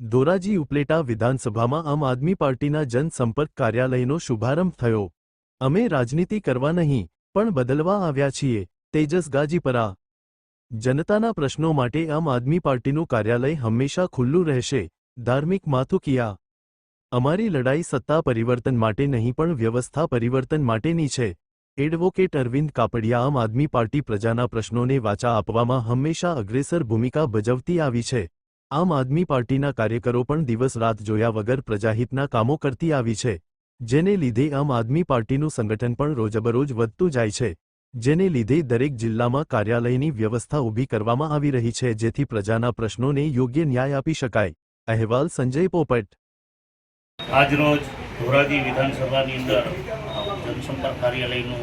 ધોરાજી ઉપલેટા વિધાનસભામાં આમ આદમી પાર્ટીના જનસંપર્ક કાર્યાલયનો શુભારંભ થયો. અમે રાજનીતિ કરવા નહીં, પણ બદલવા આવ્યા છીએ, તેજસ ગાજીપરા. જનતાના પ્રશ્નો માટે આમ આદમી પાર્ટીનું કાર્યાલય હંમેશા ખુલ્લું રહેશે, ધાર્મિક માથુકિયા. અમારી લડાઈ સત્તા પરિવર્તન માટે નહીં, પણ વ્યવસ્થા પરિવર્તન માટેની છે. એડવોકેટ અરવિંદ કાપડિયા આમ આદમી પાર્ટી પ્રજાના પ્રશ્નોને વાચા આપવામાં હંમેશા અગ્રેસર ભૂમિકા ભજવતી આવી છે. આમ આદમી પાર્ટીના કાર્યકરો પણ દિવસ રાત જોયા વગર પ્રજાહિતના કામો કરતી આવી છે, જેને લીધે આમ આદમી પાર્ટીનું સંગઠન પણ રોજબરોજ વધતું જાય છે, જેને લીધે દરેક જિલ્લામાં કાર્યાલયની વ્યવસ્થા ઊભી કરવામાં આવી રહી છે, જેથી પ્રજાના પ્રશ્નોને યોગ્ય ન્યાય આપી શકાય. અહેવાલ સંજય પોપટ. આજરોજ ધોરાજી વિધાનસભાની અંદર જનસંપર્ક કાર્યાલયનું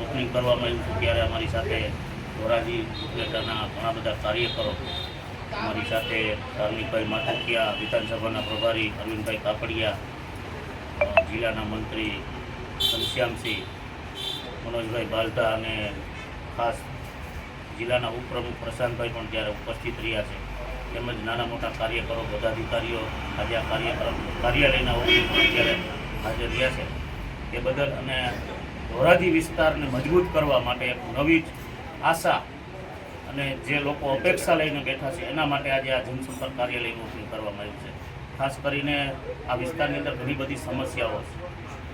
ઓપનિંગ કરવામાં આવ્યું ત્યારે અમારી સાથે ધોરાજી ઘણા બધા કાર્યકરો અમારી સાથે ધાર્મિકભાઈ માથાકિયા, વિધાનસભાના પ્રભારી અરવિંદભાઈ કાપડિયા જિલ્લાના મંત્રી ઘનશ્યામસિંહ, મનોજભાઈ બાલતા અને ખાસ જિલ્લાના ઉપપ્રમુખ પ્રશાંતભાઈ પણ ત્યારે ઉપસ્થિત રહ્યા છે. તેમજ નાના મોટા કાર્યકરો, પદાધિકારીઓ આજે આ કાર્યક્રમ, કાર્યાલયના અત્યારે હાજર રહ્યા છે. તે બદલ અને ધોરાજી વિસ્તારને મજબૂત કરવા માટે એક નવી જ આશા અને જે લોકો અપેક્ષા લઈને બેઠા છે, એના માટે આજે આ જનસંપર્ક કાર્યાલયનું ઓપનિંગ કરવામાં આવ્યું છે. ખાસ કરીને આ વિસ્તારની અંદર ઘણી બધી સમસ્યાઓ છે.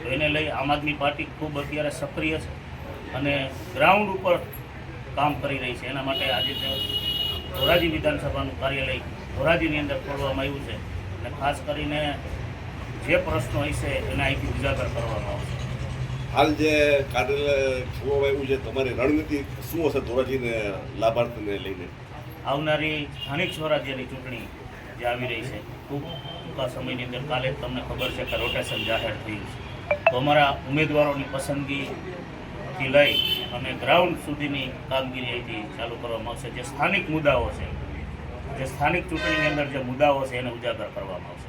તો એને લઈ આમ આદમી પાર્ટી ખૂબ અત્યારે સક્રિય છે અને ગ્રાઉન્ડ ઉપર કામ કરી રહી છે. એના માટે આજે ધોરાજી વિધાનસભાનું કાર્યાલય ધોરાજીની અંદર ખોલવામાં આવ્યું છે. અને ખાસ કરીને જે પ્રશ્નો હશે એને અહીંથી ઉજાગર કરવામાં આવશે. હાલ જે કાઢેલ આવ્યું છે, તમારી રણનીતિ શું હશે ધોરાજીને, લાભાર્થીને લઈને? આવનારી સ્થાનિક સ્વરાજ્યની ચૂંટણી જે આવી રહી છે ખૂબ ટૂંકા સમયની અંદર કાલે તમને ખબર છે કે રોટેશન જાહેર થયું છે. તો અમારા ઉમેદવારોની પસંદગીથી લઈ અને ગ્રાઉન્ડ સુધીની કામગીરી અહીંથી ચાલુ કરવામાં આવશે. જે સ્થાનિક મુદ્દાઓ છે, જે સ્થાનિક ચૂંટણીની અંદર જે મુદ્દાઓ છે, એને ઉજાગર કરવામાં આવશે.